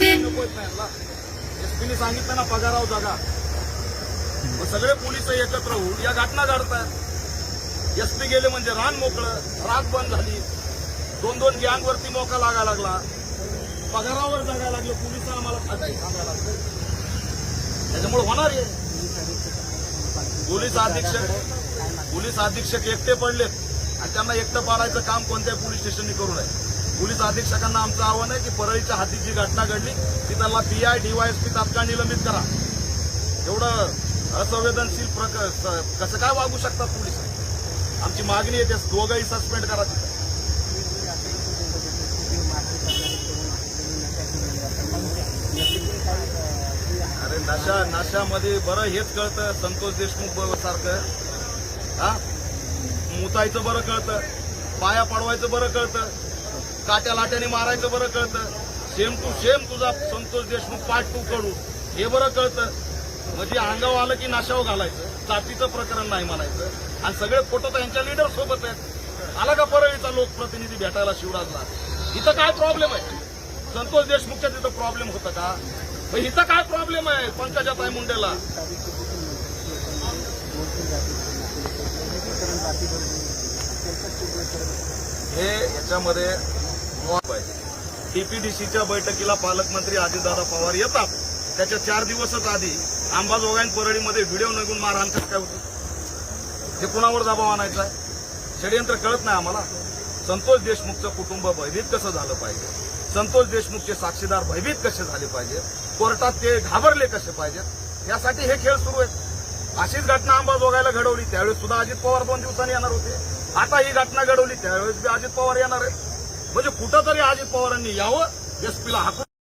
एसपीने सांगितलं ना पगाराव जागा. मग सगळे पोलीस एकत्र होऊन या घटना घडतात. एसपी गेले म्हणजे रान मोकळं राग बंद झाली. दोन दोन गँगवरती मोका लागायला लागला. पगारावर जागा लागले पोलीस आम्हाला खात्री सांगायला लागले. त्याच्यामुळे होणार आहे पोलीस अधीक्षक पोलीस अधीक्षक एकटे पडलेत. आणि त्यांना एकटं पाडायचं काम कोणत्याही पोलीस स्टेशननी करू नये. पोलीस अधीक्षकांना आमचं आव्हान आहे की परळीच्या हाती जी घटना घडली ती त्यांना पीआय डीवायएसपी तात्काळ निलंबित करा. एवढं असंवेदनशील प्रक कसं काय वागू शकतात पोलीस? आमची मागणी आहे ते दोघंही सस्पेंड करा अरे नशा नशामध्ये बरं हेच कळतं संतोष देशमुख सारखं. हा? मुतायचं बरं कळतं पाया पडवायचं बरं कळतं. काट्या लाट्याने मारायचं बरं कळतं. सेम टू सेम तुझा संतोष देशमुख पार्ट टू कडू हे बरं कळतं. म्हणजे अंगाव आलं की नाशाव घालायचं. जातीचं प्रकरण नाही म्हणायचं. आणि सगळे फोटो तर यांच्या लीडर सोबत आहेत. आला का परळीचा लोकप्रतिनिधी भेटायला शिवराजला? इथं काय प्रॉब्लेम आहे? संतोष देशमुखच्या तिथं प्रॉब्लेम होतं का? मग इथं काय प्रॉब्लेम आहे? पंकजाताई मुंडेला? हे याच्यामध्ये टीपीडीसीच्या बैठकीला पालकमंत्री अजितदादा पवार येतात. त्याच्या चार दिवसच आधी अंबाजोगाई परळीमध्ये व्हिडिओ निघून मारहाण कसं काय होती? हे कुणावर दबाव आणायचा आहे? षडयंत्र कळत नाही आम्हाला. संतोष देशमुखचं कुटुंब भयभीत कसं झालं पाहिजे? संतोष देशमुखचे साक्षीदार भयभीत कसे झाले पाहिजे? कोर्टात ते घाबरले कसे पाहिजेत यासाठी हे खेळ सुरू आहेत. अशीच घटना अंबाजोगाईला घडवली त्यावेळेस सुद्धा अजित पवार दोन दिवसांनी येणार होते. आता ही घटना घडवली त्यावेळेस बी अजित पवार येणार आहे म्हणजे कुठंतरी अजित पवारांनी यावं एसपीला हाकून